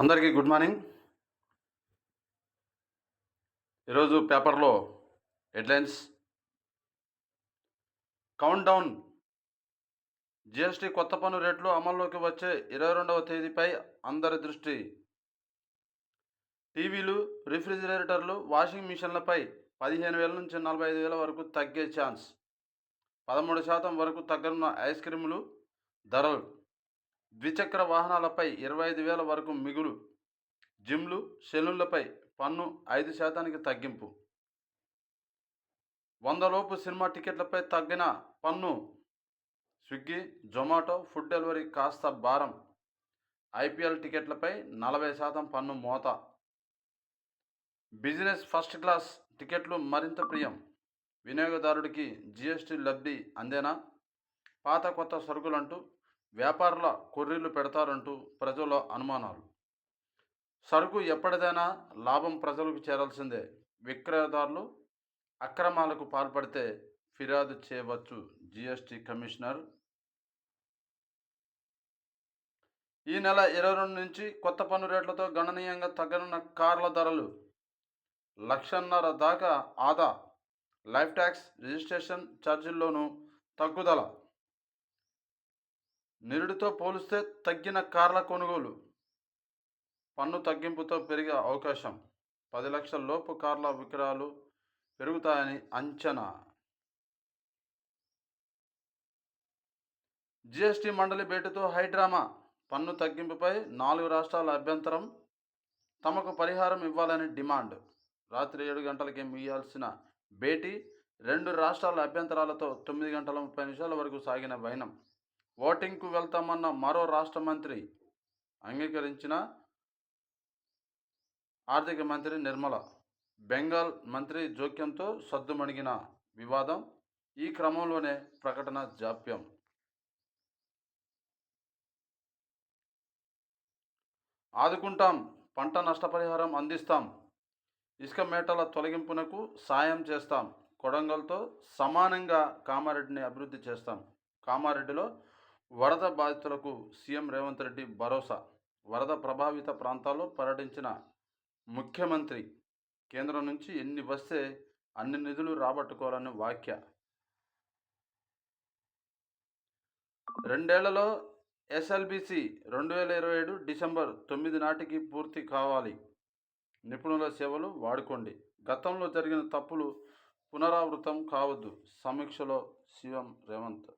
అందరికీ good morning. ఈరోజు పేపర్లో హెడ్లైన్స్. కౌంట్ డౌన్ జిఎస్టీ కొత్త పన్ను రేట్లు అమల్లోకి వచ్చే ఇరవై రెండవ తేదీపై అందరి దృష్టి. టీవీలు రిఫ్రిజిరేటర్లు వాషింగ్ మిషన్లపై పదిహేను వేల నుంచి నలభై ఐదు వేల వరకు తగ్గే ఛాన్స్. పదమూడు శాతం వరకు తగ్గనున్న ఐస్ క్రీములు ధరలు. ద్విచక్ర వాహనాలపై ఇరవై ఐదు వేల వరకు మిగులు జిమ్లు సెలూన్లపై పన్ను ఐదు శాతానికి తగ్గింపు. వందలోపు సినిమా టికెట్లపై తగ్గిన పన్ను స్విగ్గీ జొమాటో ఫుడ్ డెలివరీ కాస్త భారం. ఐపీఎల్ టికెట్లపై నలభై శాతం పన్ను మోత. బిజినెస్ ఫస్ట్ క్లాస్ టికెట్లు మరింత ప్రియం. వినియోగదారుడికి జిఎస్టీ లబ్ధి అందేనా? పాత కొత్త సరుకులంటూ వ్యాపారుల కొర్రీలు పెడతారంటూ ప్రజల అనుమానాలు. సరుకు ఎప్పటిదైనా లాభం ప్రజలకు చేరాల్సిందే. విక్రయదారులు అక్రమాలకు పాల్పడితే ఫిర్యాదు చేయవచ్చు జిఎస్టీ కమిషనర్. ఈ నెల ఇరవై రెండు నుంచి కొత్త పన్ను రేట్లతో గణనీయంగా తగ్గనున్న కార్ల ధరలు. లక్షన్నర దాకా ఆదా. లైఫ్ ట్యాక్స్ రిజిస్ట్రేషన్ ఛార్జీల్లోనూ తగ్గుదల. నిరుడితో పోలిస్తే తగ్గిన కార్ల కొనుగోలు పన్ను తగ్గింపుతో పెరిగే అవకాశం. పది లక్షల లోపు కార్ల విక్రయాలు పెరుగుతాయని అంచనా. జిఎస్టీ మండలి భేటీతో హైడ్రామా పన్ను తగ్గింపుపై నాలుగు రాష్ట్రాల అభ్యంతరం. తమకు పరిహారం ఇవ్వాలని డిమాండ్. రాత్రి ఏడు గంటలకి ఇవ్వాల్సిన భేటీ రెండు రాష్ట్రాల అభ్యంతరాలతో తొమ్మిది గంటల ముప్పై నిమిషాల వరకు సాగిన వైనం. ఓటింగ్కు వెళ్తామన్న మరో రాష్ట్ర మంత్రి అంగీకరించిన ఆర్థిక మంత్రి నిర్మల బెంగాల్ మంత్రి జోక్యంతో సద్దుమణిగిన వివాదం ఈ క్రమంలోనే ప్రకటన జాప్యం. ఆదుకుంటాం పంట నష్టపరిహారం అందిస్తాం ఇసుక మేటల తొలగింపునకు సాయం చేస్తాం కొడంగల్తో సమానంగా కామారెడ్డిని అభివృద్ధి చేస్తాం. కామారెడ్డిలో వరద బాధితులకు సీఎం రేవంత్ రెడ్డి భరోసా. వరద ప్రభావిత ప్రాంతాల్లో పర్యటించిన ముఖ్యమంత్రి కేంద్రం నుంచి ఎన్ని వస్తే అన్ని నిధులు రాబట్టుకోవాలని వాక్య రెండేళ్ళలో ఎస్ఎల్బిసి రెండు వేల ఇరవై ఏడు డిసెంబర్ తొమ్మిది నాటికి పూర్తి కావాలి. నిపుణుల సేవలు వాడుకోండి. గతంలో జరిగిన తప్పులు పునరావృతం కావద్దు. సమీక్షలో సీఎం రేవంత్